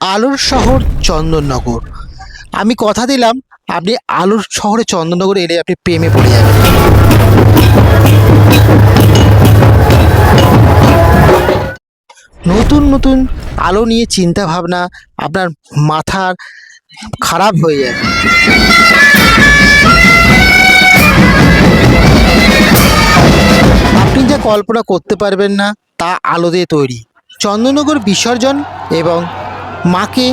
আলোর শহর চন্দননগর। আমি কথা দিলাম, আপনি আলোর শহরে চন্দননগরে এলে আপনি প্রেমে পড়ে যাবেন। নতুন নতুন আলো নিয়ে চিন্তা ভাবনা আপনার মাথার খারাপ হয়ে যাবে। আপনি যা কল্পনা করতে পারবেন না, তা আলো দিয়ে তৈরি। চন্দননগর বিসর্জন এবং মাকে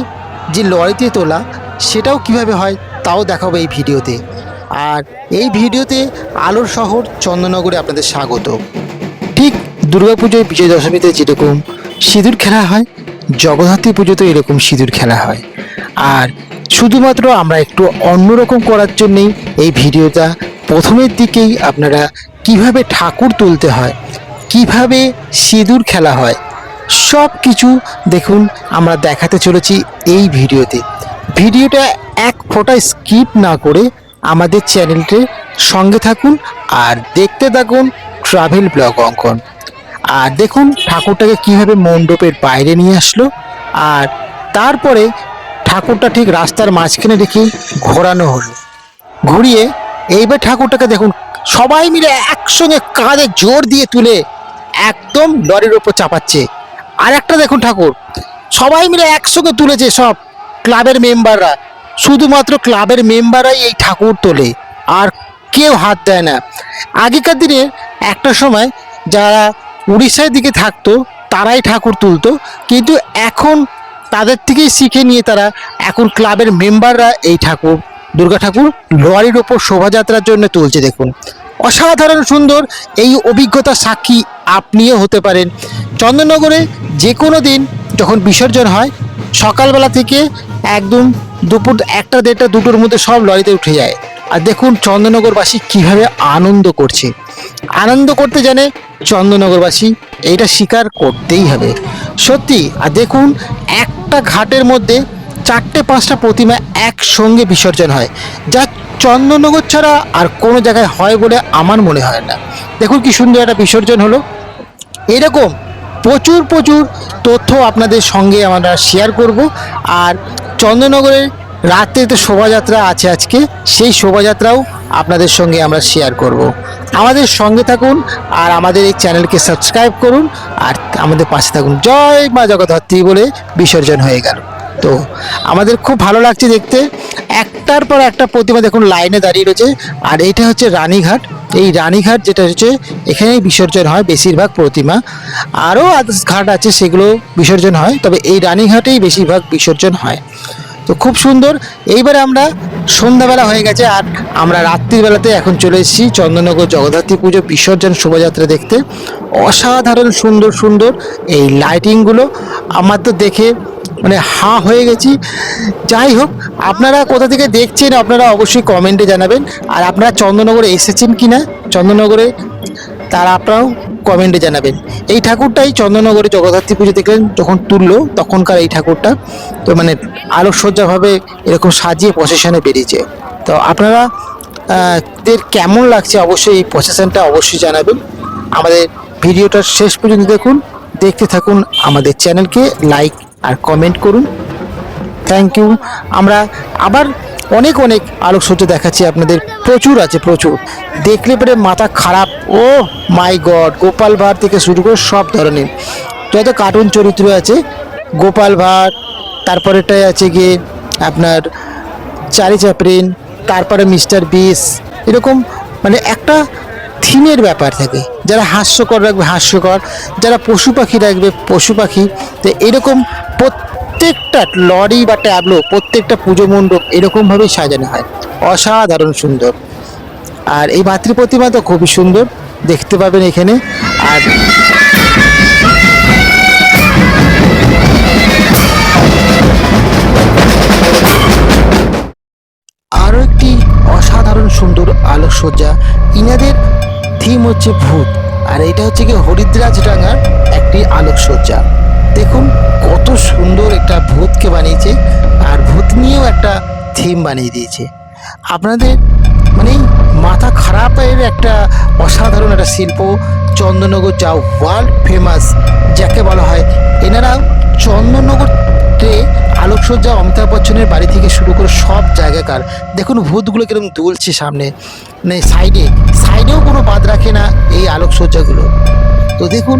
যে লরিতে তোলা, সেটাও কীভাবে হয় তাও দেখাবো এই ভিডিওতে। আর এই ভিডিওতে আলোর শহর চন্দননগরে আপনাদের স্বাগত। ঠিক দুর্গাপুজোয় বিজয় দশমীতে যেরকম সিঁদুর খেলা হয় জগদ্ধাত্রী পুজোতে এরকম সিঁদুর খেলা হয়। আর শুধুমাত্র আমরা একটু অন্যরকম করার জন্যেই এই ভিডিওটা প্রথমের দিকেই আপনারা কীভাবে ঠাকুর তুলতে হয়, কীভাবে সিঁদুর খেলা হয় সব কিছু দেখুন, আমরা দেখাতে চলেছি এই ভিডিওতে। ভিডিওটা এক ফোঁটা স্কিপ না করে আমাদের চ্যানেলটির সঙ্গে থাকুন আর দেখতে থাকুন ট্রাভেল ব্লগ অঙ্কন। আর দেখুন ঠাকুরটাকে কীভাবে মণ্ডপের বাইরে নিয়ে আসলো আর তারপরে ঠাকুরটা ঠিক রাস্তার মাঝখানে রেখে ঘোরানো হলো। ঘুরিয়ে এইবার ঠাকুরটাকে দেখুন, সবাই মিলে একসঙ্গে কাঁধে জোর দিয়ে তুলে একদম লরির ওপর চাপাচ্ছে। আর একটা দেখুন ঠাকুর। সবাই মিলে একসঙ্গে তুলেছে সব ক্লাবের মেম্বাররা। শুধুমাত্র ক্লাবের মেম্বাররাই এই ঠাকুর তোলে, আর কেউ হাত দেয় না। আগেকার দিনে একটা সময় যারা উড়িষ্যার দিকে থাকতো, তারাই ঠাকুর তুলতো, কিন্তু এখন তাদের থেকেই শিখে নিয়ে তারা এখন ক্লাবের মেম্বাররা এই ঠাকুর, দুর্গা ঠাকুর লরির ওপর শোভাযাত্রার জন্য তুলছে। দেখুন, অসাধারণ সুন্দর এই অভিজ্ঞতা সাক্ষী আপনিও হতে পারেন। চন্দননগরে যে কোনো দিন যখন বিসর্জন হয়, সকালবেলা থেকে একদম দুপুর একটা দেড়টা দুটোর মধ্যে সব লরিতে উঠে যায়। আর দেখুন চন্দননগরবাসী কীভাবে আনন্দ করছে। আনন্দ করতে জানে চন্দননগরবাসী, এইটা স্বীকার করতেই হবে। সত্যি, আর দেখুন একটা ঘাটের মধ্যে চারটে পাঁচটা প্রতিমা একসঙ্গে বিসর্জন হয়। যা চন্দননগর ছাড়া আর কোনো জায়গায় হয় বলে আমার মনে হয় না। দেখুন কি সুন্দর একটা বিসর্জন হলো। এরকম প্রচুর প্রচুর তথ্য আপনাদের সঙ্গে আমরা শেয়ার করব। আর চন্দননগরের তো শোভাযাত্রা আছে আজকে, সেই শোভাযাত্রাও আপনাদের সঙ্গে আমরা শেয়ার করব। আমাদের সঙ্গে থাকুন আর আমাদের এই চ্যানেলকে সাবস্ক্রাইব করুন আর আমাদের পাশে থাকুন। জয় মা জগদ্ধাত্রী বলে বিসর্জন হয়ে গেল। তো আমাদের খুব ভালো লাগছে দেখতে। একটার পর একটা প্রতিমা দেখুন, লাইনে দাঁড়িয়ে রয়েছে। আর এটা হচ্ছে রানীঘাট। এই রানীঘাট যেটা হচ্ছে, এখানেই বিসর্জন হয় বেশিরভাগ প্রতিমা। আরও ঘাট আছে, সেগুলো বিসর্জন হয়, তবে এই রানীঘাটেই বেশিরভাগ বিসর্জন হয়। তো খুব সুন্দর। এইবারে আমরা সন্ধ্যাবেলা হয়ে গেছে, আর আমরা রাত্রিবেলাতে এখন চলে এসেছি চন্দননগর জগদ্ধাত্রী পুজো বিসর্জন শোভাযাত্রা দেখতে। অসাধারণ সুন্দর সুন্দর এই লাইটিংগুলো আমার তো দেখে মানে হা হয়ে গেছি। যাই হোক, আপনারা কোথা থেকে দেখছেন আপনারা অবশ্যই কমেন্টে জানাবেন। আর আপনারা চন্দননগরে এসেছেন কি না চন্দননগরে, তারা আপনারাও কমেন্টে জানাবেন। এই ঠাকুরটাই চন্দননগরে জগদ্ধাত্রী পুজো দেখলেন, যখন তুললো, তখনকার এই ঠাকুরটা। তো মানে আলোকসজ্জাভাবে এরকম সাজিয়ে প্রসেশনে বেরিয়েছে। তো আপনারা দের কেমন লাগছে অবশ্যই এই প্রসেশনটা অবশ্যই জানাবেন। আমাদের ভিডিওটা শেষ পর্যন্ত দেখুন। দেখতে থাকুন আমাদের চ্যানেলকে লাইক আর কমেন্ট করুন। থ্যাংক ইউ আমরা আবার অনেক অনেক আলোকসজ্জা দেখাচ্ছি। আপনাদের প্রচুর আছে, প্রচুর। দেখলে পরে মাথা খারাপ। Oh my god Gopal Bhar থেকে শুরু করে সব ধরনের। যত কার্টুন চরিত্র আছে, গোপাল ভাঁড় তারপরেটাই আছে গিয়ে আপনার চারি চাপরিন তারপরে মিস্টার বিস এরকম মানে একটা থিমের ব্যাপার থাকে। যারা হাস্যকর রাখবে, হাস্যকর। যারা পশু পাখি রাখবে, পশু পাখি। তো এরকম প্রত্যেকটা লরি বা ট্যাবলো, প্রত্যেকটা পুজো মণ্ডপ এরকমভাবেই সাজানো হয়। অসাধারণ সুন্দর। আর এই মাতৃ প্রতিমা তো খুবই সুন্দর, দেখতে পাবেন এখানে। আর আরও একটি অসাধারণ সুন্দর আলোকসজ্জা। ইনাদের থিম হচ্ছে ভূত। আর এটা হচ্ছে কি হরিদ্রাজ ডাঙ্গার একটি আলোকসজ্জা। দেখুন, কত সুন্দর একটা ভূতকে বানিয়েছে আর ভূত নিয়েও একটা থিম বানিয়ে দিয়েছে। আপনাদের মানে মাথা খারাপের একটা অসাধারণ একটা শিল্প চন্দননগর যা ওয়ার্ল্ড ফেমাস যাকে বলা হয়। এনারা চন্দননগরে আলোকসজ্জা অমিতাভ বচ্চনের বাড়ি থেকে শুরু করে সব জায়গাকার। দেখুন, ভূতগুলো কীরকম দুলছে সামনে। মানে সাইডে সাইডেও কোনো বাদ রাখে না এই আলোকসজ্জাগুলো। তো দেখুন,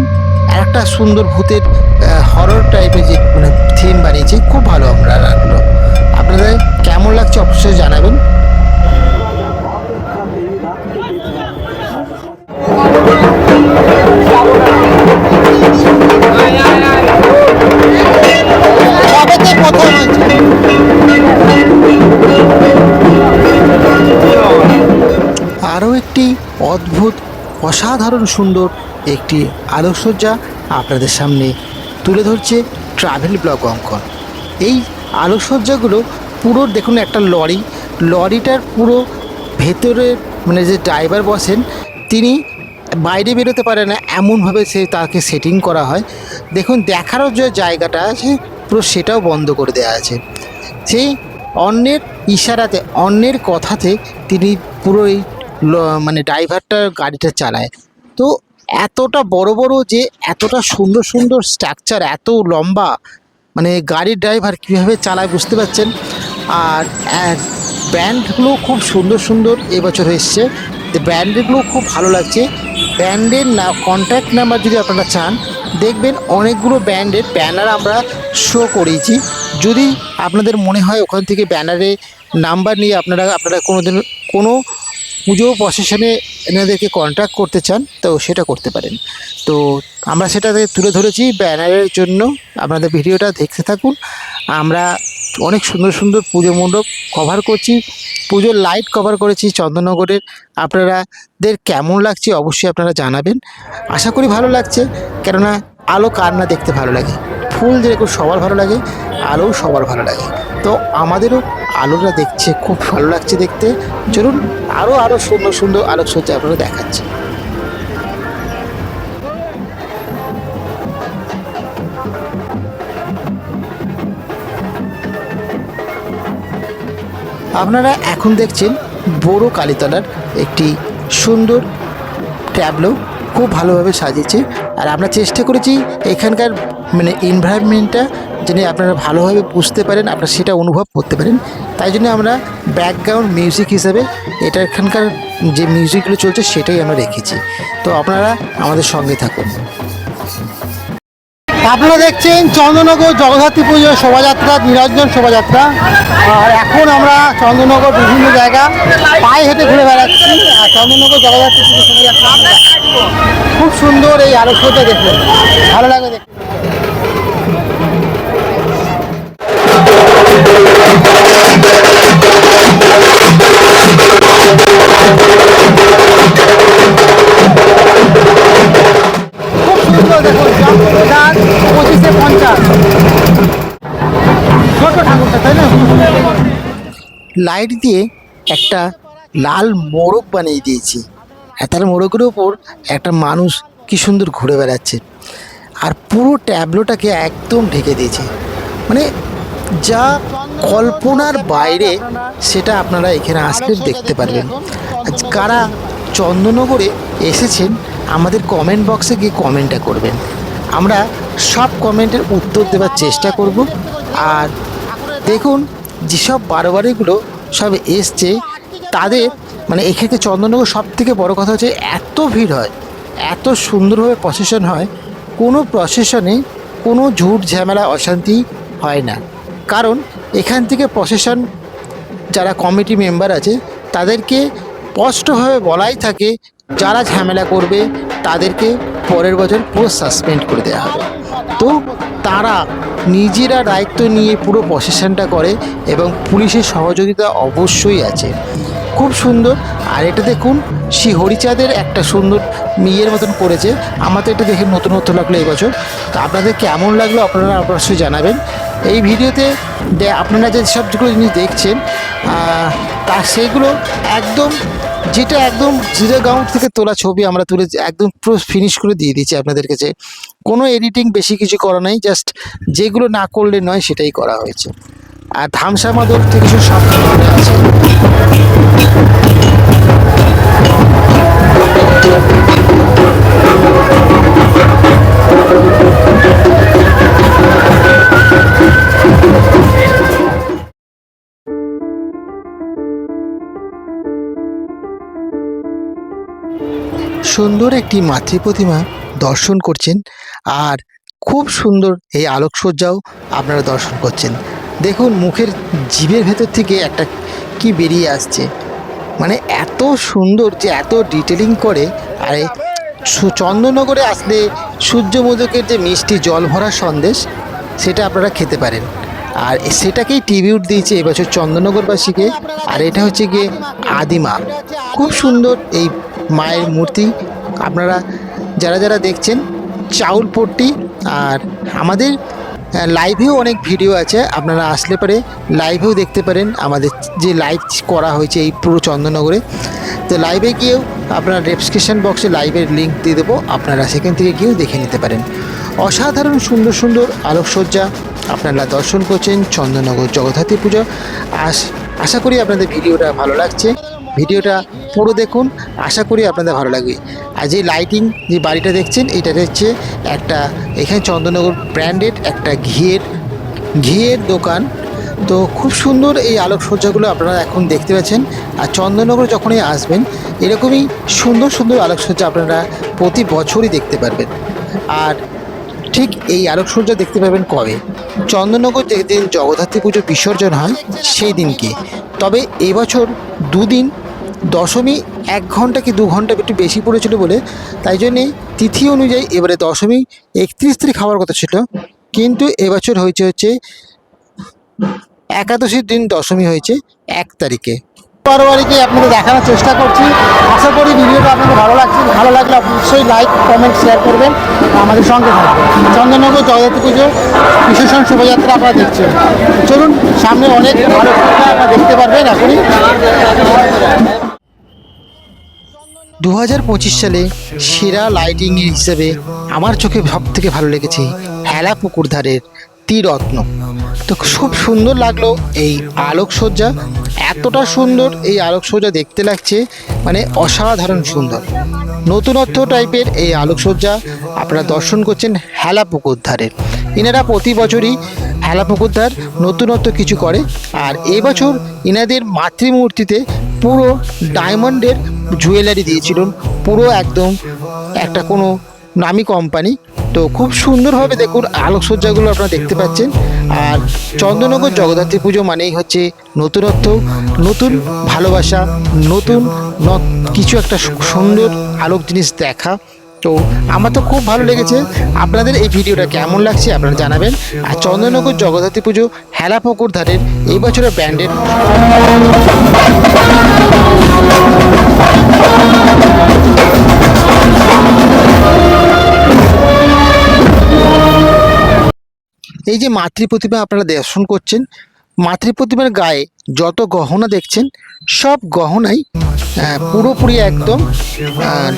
একটা সুন্দর ভূতের হরর টাইপের যে মানে থিম বানিয়েছে, খুব ভালো আমরা লাগল আপনাদের কেমন লাগছে অবশ্যই জানাবেন। আরও একটি অদ্ভুত, অসাধারণ সুন্দর একটি আলোকসজ্জা আপনাদের সামনে তুলে ধরছে ট্রাভেল ব্লগ অঙ্কন। এই আলোকসজ্জাগুলো পুরো দেখুন একটা লরি, লরিটার পুরো ভেতরে মানে যে ড্রাইভার বসেন, তিনি বাইরে বেরোতে পারে না, এমনভাবে সে তাকে সেটিং করা হয়। দেখুন, দেখারও যে জায়গাটা আছে, পুরো সেটাও বন্ধ করে দেওয়া আছে। সেই অন্যের ইশারাতে, অন্যের কথাতে তিনি পুরো এই মানে ড্রাইভারটা গাড়িটা চালায়। তো এতটা বড় বড় যে এতটা সুন্দর সুন্দর স্ট্রাকচার এত লম্বা মানে গাড়ির ড্রাইভার কীভাবে চালায় বুঝতে পারছেন? আর ব্যান্ডগুলো খুব সুন্দর সুন্দর এবছর এসছে। ব্যান্ডগুলো খুব ভালো লাগছে। ব্যান্ডের না কন্ট্যাক্ট নাম্বার যদি আপনারা চান, দেখবেন অনেকগুলো ব্যান্ডের ব্যানার আমরা শো করিয়েছি যদি আপনাদের মনে হয় ওখান থেকে ব্যানারে নাম্বার নিয়ে আপনারা আপনারা কোনো দিন কোনো পুজো প্রসেশনে এনাদেরকে কন্ট্যাক্ট করতে চান, তো সেটা করতে পারেন। তো আমরা সেটাতে তুলে ধরেছি ব্যানারের জন্য। আপনাদের ভিডিওটা দেখতে থাকুন। আমরা অনেক সুন্দর সুন্দর পুজো মণ্ডপ কভার করছি। পুজোর লাইট কভার করেছি চন্দননগরের। আপনারাদের কেমন লাগছে অবশ্যই আপনারা জানাবেন। আশা করি ভালো লাগছে। কেননা আলো কার না দেখতে ভালো লাগে? ফুল যেরকম সবার ভালো লাগে, আলোও সবার ভালো লাগে। তো আমাদেরও আলোটা দেখছে, খুব ভালো লাগছে দেখতে। চলুন আরও আরও সুন্দর সুন্দর আলোকসজ্জা আপনারা দেখাচ্ছি। আপনারা এখন দেখছেন বড় কালীতলার একটি সুন্দর ট্যাবলো, খুব ভালোভাবে সাজিয়েছে। আর আমরা চেষ্টা করেছি এখানকার মানে এনভায়রনমেন্টটা যেন আপনারা ভালোভাবে বুঝতে পারেন, আপনারা সেটা অনুভব করতে পারেন। তাই জন্য আমরা ব্যাকগ্রাউন্ড মিউজিক হিসাবে এটা এখানকার যে মিউজিকগুলো চলছে সেটাই আমরা রেখেছি। তো আপনারা আমাদের সঙ্গে থাকুন। আপনারা দেখছেন চন্দ্রনগর জগদ্ধাত্রী পুজো শোভাযাত্রা, নিরঞ্জন শোভাযাত্রা। আর এখন আমরা চন্দ্রনগর বিভিন্ন জায়গা পায়ে হেঁটে ঘুরে বেড়াচ্ছি। আর চন্দ্রনগর জগদ্ধাত্রী পুজো শোভাযাত্রা খুব সুন্দর এই আলোকসজ্জা দেখুন। ভালো লাগে দেখতে। লাইট দিয়ে একটা লাল মোরগ বানিয়ে দিয়েছি। আর তার মোরগের ওপর একটা মানুষ কি সুন্দর ঘুরে বেড়াচ্ছে। আর পুরো ট্যাবলোটাকে একদম ঢেকে দিয়েছে। মানে যা কল্পনার বাইরে, সেটা আপনারা এখানে আসলে দেখতে পারবেন। কারা চন্দননগরে এসেছেন, আমাদের কমেন্ট বক্সে গিয়ে কমেন্টটা করবেন। আমরা সব কমেন্টের উত্তর দেওয়ার চেষ্টা করব। আর দেখুন, যেসব বারোবারিগুলো সব এসছে। তাদের মানে এখানে চন্দননগর সব থেকে বড় কথা হচ্ছে এত ভিড় হয়, এত সুন্দরভাবে প্রসেশন হয়, কোনো প্রসেশনে কোনো ঝুট ঝামেলা অশান্তি হয় না। কারণ এখান থেকে প্রসেশন যারা কমিটি মেম্বার আছে, তাদেরকে স্পষ্টভাবে বলাই থাকে, যারা ঝামেলা করবে, তাদেরকে পরের বছর পুরো সাসপেন্ড করে দেওয়া হবে। তো তারা নিজেরা দায়িত্ব নিয়ে পুরো প্রসেশনটা করে এবং পুলিশের সহযোগিতা অবশ্যই আছে। খুব সুন্দর। আর এটা দেখুন, শ্রী হরিচাঁদের একটা সুন্দর মেয়ের মতন করেছে। আমার তো এটা দেখে নতুনত্ব লাগল এবছর তো আপনাদের কেমন লাগল আপনারা অবশ্যই জানাবেন। এই ভিডিওতে আপনারা যে সবগুলো জিনিস দেখছেন তা সেগুলো একদম যেটা একদম জিরো গ্রাউন্ড থেকে তোলা ছবি আমরা তুলে একদম পুরো ফিনিশ করে দিয়ে দিচ্ছি আপনাদের কাছে। কোনো এডিটিং বেশি কিছু করা নাই জাস্ট যেগুলো না করলে নয় সেটাই করা হয়েছে। আর ধামসা মাদক থেকে শুরু সব ধরনের আছে। সুন্দর একটি মাতৃ প্রতিমা দর্শন করছেন আর খুব সুন্দর এই আলোকসজ্জাও আপনারা দর্শন করছেন। দেখুন মুখের জিভের ভেতর থেকে একটা কি বেরিয়ে আসছে। মানে এত সুন্দর যে এত ডিটেলিং করে, আর চন্দননগরে আসলে সূর্যমোদকের যে মিষ্টি জল ভরা সন্দেশ, সেটা আপনারা খেতে পারেন। আর সেটাকেই টিবিউট দিয়েছে এবছর চন্দননগরবাসীকে, আর এটা হচ্ছে গিয়ে আদিমা। খুব সুন্দর এই মায়ের মূর্তি। আপনারা যারা যারা দেখছেন, চাউলপট্টি আর আমাদের লাইভেও অনেক ভিডিও আছে। আপনারা আসলে পরে লাইভেও দেখতে পারেন আমাদের যে লাইভ করা হয়েছে এই পুরো চন্দননগরে। তো লাইভে গিয়েও আপনারা ডেসক্রিপশন বক্সে লাইভের লিঙ্ক দিয়ে দেবো। আপনারা সেখান থেকে গিয়েও দেখে নিতে পারেন। অসাধারণ সুন্দর সুন্দর আলোকসজ্জা আপনারা দর্শন করছেন চন্দননগর জগদ্ধাত্রী পুজো। আশা করি আপনাদের ভিডিওটা ভালো লাগছে। ভিডিওটা পুরো দেখুন, আশা করি আপনাদের ভালো লাগবে। আর যে লাইটিং যে বাড়িটা দেখছেন, এটা হচ্ছে একটা, এখানে চন্দননগর ব্র্যান্ডেড একটা ঘিয়ের ঘিয়ের দোকান। তো খুব সুন্দর এই আলোকসজ্জাগুলো আপনারা এখন দেখতে পাচ্ছেন। আর চন্দননগর যখনই আসবেন, এরকমই সুন্দর সুন্দর আলোকসজ্জা আপনারা প্রতি বছরই দেখতে পারবেন। আর ঠিক এই আলোকসজ্জা দেখতে পাবেন কবে? চন্দননগর যেদিন জগদ্ধাত্রী পুজো বিসর্জন হয়, সেই দিনকে। তবে এবছর দুদিন দশমী এক ঘণ্টা কি দু ঘণ্টা একটু বেশি পড়েছিল বলে, তাই জন্যে তিথি অনুযায়ী এবারে দশমী, একত্রিশ তারিখ হওয়ার কথা ছিল। কিন্তু এবছর হয়েছে হচ্ছে একাদশীর দিন দশমী হয়েছে এক তারিখে। বারবারিকে আপনাদের দেখানোর চেষ্টা করছি। আশা করি ভিডিওটা আপনাদের ভালো লাগছে। ভালো লাগলে অবশ্যই লাইক কমেন্ট শেয়ার করবেন। আমাদের সঙ্গে থাকবেন। চন্দননগর জগদ্ধাত্রী পুজো, বিশেষণ শোভাযাত্রা আপনারা দেখছেন। চলুন, সামনে অনেক ভালো আপনারা দেখতে পারবেন এখনই। দু হাজার পঁচিশ সালে সেরা লাইটিং হিসেবে আমার চোখে সব থেকে ভালো লেগেছে হেলা পুকুর ধারের তীরত্ন। তো খুব সুন্দর লাগল এই আলোকসজ্জা। এতটা সুন্দর এই আলোকসজ্জা দেখতে লাগছে মানে অসাধারণ সুন্দর। নতুনত্ব টাইপের এই আলোকসজ্জা আপনারা দর্শন করছেন হেলা পুকুর এনারা প্রতি বছরই হেলা পুকুর ধার নতুনত্ব কিছু করে, আর এবছর এনাদের মাতৃমূর্তিতে পুরো ডায়মন্ডের জুয়েলারি দিয়েছিলেন। পুরো একদম একটা কোনো নামি কোম্পানি। তো খুব সুন্দরভাবে দেখুন আলোকসজ্জাগুলো আপনারা দেখতে পাচ্ছেন। আর চন্দ্রনগর জগদ্ধাত্রী পুজো মানেই হচ্ছে নতুনত্ব, নতুন ভালোবাসা, নতুন কিছু একটা সুন্দর আলোক জিনিস দেখা। তো আমার তো খুব ভালো লেগেছে। আপনাদের এই ভিডিওটা কেমন লাগছে আপনারা জানাবেন। আর চন্দ্রনগর জগদ্ধাত্রী পুজো হেলা পুকুর ধারের এই বছরের ব্র্যান্ডেড এই যে মাতৃ প্রতিমা আপনারা দর্শন করছেন মাতৃ প্রতিমার গায়ে যত গহনা দেখছেন, সব গহনাই পুরোপুরি একদম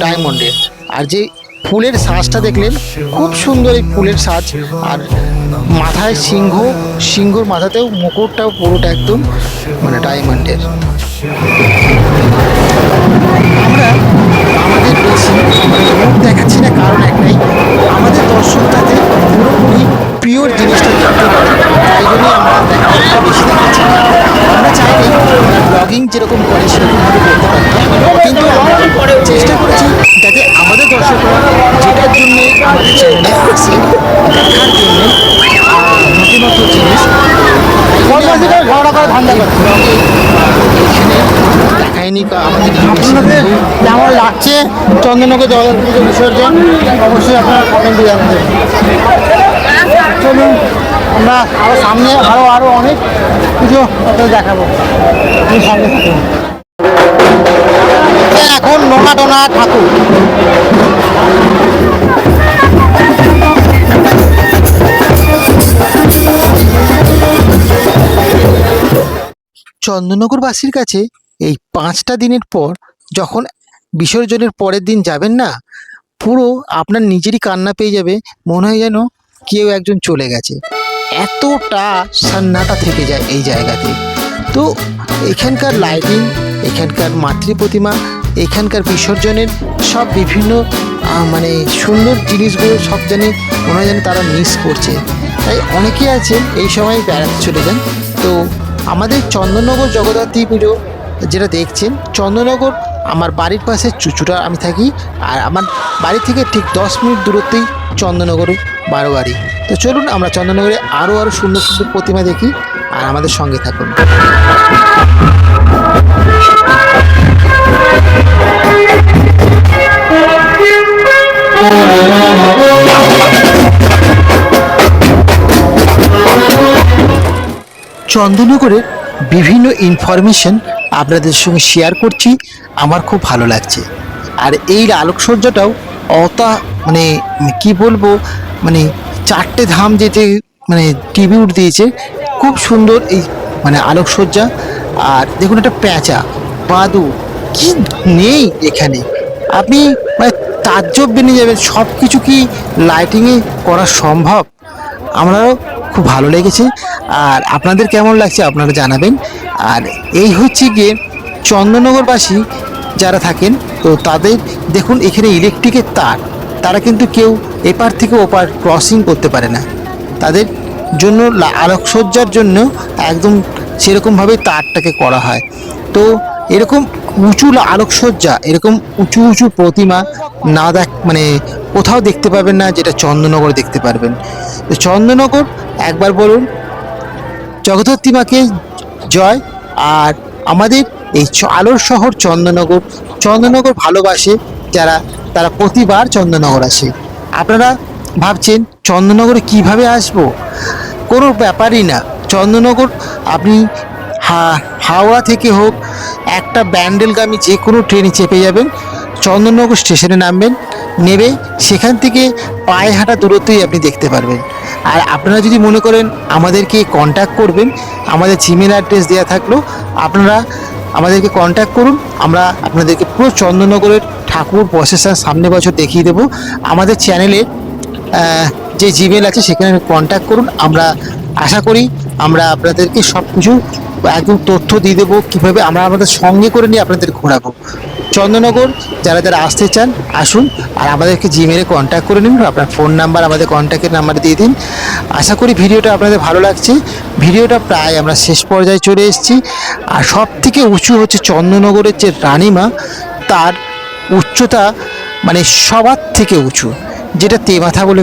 ডায়মন্ডের আর যে ফুলের সাজটা দেখলেন, খুব সুন্দর এই ফুলের সাজ। আর মাথায় সিংহ, সিংহর মাথাতেও মুকুটটাও পুরোটা একদম মানে ডায়মন্ডের আমরা আমাদের বেশি দেখাচ্ছি না, কারণ একটাই, আমাদের দর্শকটাতে পুরোপুরি পিওর জিনিসটা দেখতে পারে তাই জন্যই আমরা দেখাচ্ছি বেশি দেখাচ্ছি আমরা চাইলে ব্লগিং যেরকম করে সেরকমভাবে করতে পারি। কিন্তু আমরা চেষ্টা করেছি যাতে আমাদের দর্শকরা যেটার জন্যে আমাদের চ্যানেলে আসে দেখার জন্যে নতুন নতুন জিনিস কেমন লাগছে? চন্দননগর জগদ্ধাত্রী বিসর্জন? অবশ্যই আপনারা কমেন্টে জানাবেন। চলুন, আমরা আরও সামনে আরও আরও অনেক পুজো আপনাদের দেখাবো। এখন নোনা টোনা ঠাকুর। চন্দননগরবাসীর কাছে এই পাঁচটা দিনের পর যখন বিসর্জনের পরের দিন যাবেন না, পুরো আপনার নিজেরই কান্না পেয়ে যাবে। মনে হয় যেন কেউ একজন চলে গেছে। এতটা সান্নাটা থেকে যায় এই জায়গাতে। তো এখানকার লাইটিং এখানকার মাতৃ প্রতিমা, এখানকার বিসর্জনের সব বিভিন্ন মানে সুন্দর জিনিসগুলো সব জানি মনে যেন তারা মিস করছে। তাই অনেকেই আছেন, এই সময় বেড়াতে চলে যান। তো আমাদের চন্দননগর জগদ্ধাত্রী পুজো যেটা দেখছেন, চন্দননগর আমার বাড়ির পাশে চুচুটা আমি থাকি। আর আমার বাড়ি থেকে ঠিক দশ মিনিট দূরত্বেই চন্দননগরে বারো বাড়ি তো চলুন আমরা চন্দননগরে আরও আরও সুন্দর সুন্দর প্রতিমা দেখি আর আমাদের সঙ্গে থাকুন। চন্দননগরের বিভিন্ন ইনফরমেশন আপনাদের সঙ্গে শেয়ার করছি, আমার খুব ভালো লাগছে। আর এই আলোকসজ্জাটাও অতা মানে কি বলব মানে চারটে ধাম যেতে মানে টিভি উঠ দিয়েছে। খুব সুন্দর এই মানে আলোকসজ্জা। আর দেখুন একটা প্যাঁচা, বাদু, কি নেই এখানে? আপনি মানে তাজ্জব বেনে যাবেন। সব কিছু কি লাইটিংয়ে করা সম্ভব? আমরাও খুব ভালো লেগেছে। আর আপনাদের কেমন লাগছে আপনারা জানাবেন। আর এই হচ্ছে গিয়ে চন্দননগরবাসী যারা থাকেন, তো তাদের, দেখুন এখানে ইলেকট্রিকের তার, তারা কিন্তু কেউ এপার থেকে ওপার ক্রসিং করতে পারে না। তাদের জন্য আলোকসজ্জার জন্য একদম সেরকমভাবে তারটাকে করা হয়। তো এরকম উঁচু আলোকসজ্জা, এরকম উঁচু উঁচু প্রতিমা না দেখ মানে কোথাও দেখতে পাবেন না যেটা চন্দননগরে দেখতে পারবেন। তো চন্দ্রনগর একবার বলুন, জগদ্ধত্রী মাকে জয়। আর আমাদের এই আলোর শহর চন্দননগর। চন্দননগর ভালোবাসে যারা, তারা প্রতিবার চন্দননগর আসে। আপনারা ভাবছেন, চন্দননগরে কীভাবে আসব? কোনো ব্যাপারই না। চন্দননগর আপনি হাওড়া থেকে হোক, একটা ব্যান্ডেলগামী যে কোনো ট্রেনে চেপে যাবেন, চন্দননগর স্টেশনে নামবেন, নেবে সেখান থেকে পায়ে হাঁটা দূরত্বই আপনি দেখতে পারবেন। আর আপনারা যদি মনে করেন আমাদেরকে কন্ট্যাক্ট করবেন, আমাদের জিমেল অ্যাড্রেস দেওয়া থাকল, আপনারা আমাদেরকে কন্ট্যাক্ট করুন। আমরা আপনাদেরকে পুরো চন্দননগরের ঠাকুর প্রসেসার সামনে বছর দেখিয়ে দেবো। আমাদের চ্যানেলে যে জিমেল আছে, সেখানে কন্ট্যাক্ট করুন। আমরা আশা করি আমরা আপনাদেরকে সব কিছু একদম তথ্য দিয়ে দেবো কীভাবে আমরা আমাদের সঙ্গে করে নিয়ে আপনাদের ঘোরাবো। চন্দননগর, যারা যারা আসতে চান, আসুন। আর আমাদেরকে জিমেলে কন্ট্যাক্ট করে নিন। আপনার ফোন নাম্বার আমাদের কন্ট্যাক্টের নাম্বার দিয়ে দিন। আশা করি ভিডিওটা আপনাদের ভালো লাগছে। ভিডিওটা প্রায় আমরা শেষ পর্যায়ে চলে এসেছি। আর সব থেকে উঁচু হচ্ছে চন্দননগরের যে রানীমা, তার উচ্চতা মানে সবার থেকে উঁচু, যেটা তেমাথা বলে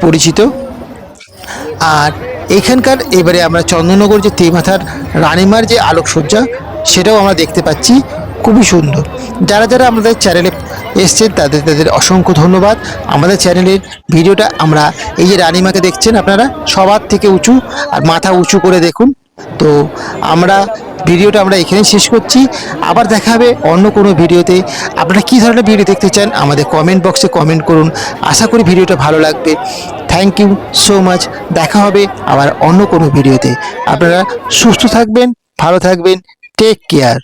পরিচিত। আর এখানকার এবারে আমরা চন্দননগর যে তেমাথার রানিমার যে আলোকসজ্জা, সেটাও আমরা দেখতে পাচ্ছি। খুবই সুন্দর। যারা যারা আমাদের চ্যানেলে এসছেন, তাদের তাদের অসংখ্য ধন্যবাদ। আমাদের চ্যানেলের ভিডিওটা আমরা এই যে রানিমাকে দেখছেন আপনারা, সবার থেকে উঁচু আর মাথা উঁচু করে দেখুন। তো আমরা ভিডিওটা আমরা এখানেই শেষ করছি। আবার দেখা হবে অন্য কোনো ভিডিওতে। আপনারা কী ধরনের ভিডিও দেখতে চান আমাদের কমেন্ট বক্সে কমেন্ট করুন। আশা করি ভিডিওটা ভালো লাগবে। থ্যাংক ইউ সো মাচ দেখা হবে আবার অন্য কোনো ভিডিওতে। আপনারা সুস্থ থাকবেন, ভালো থাকবেন। Take care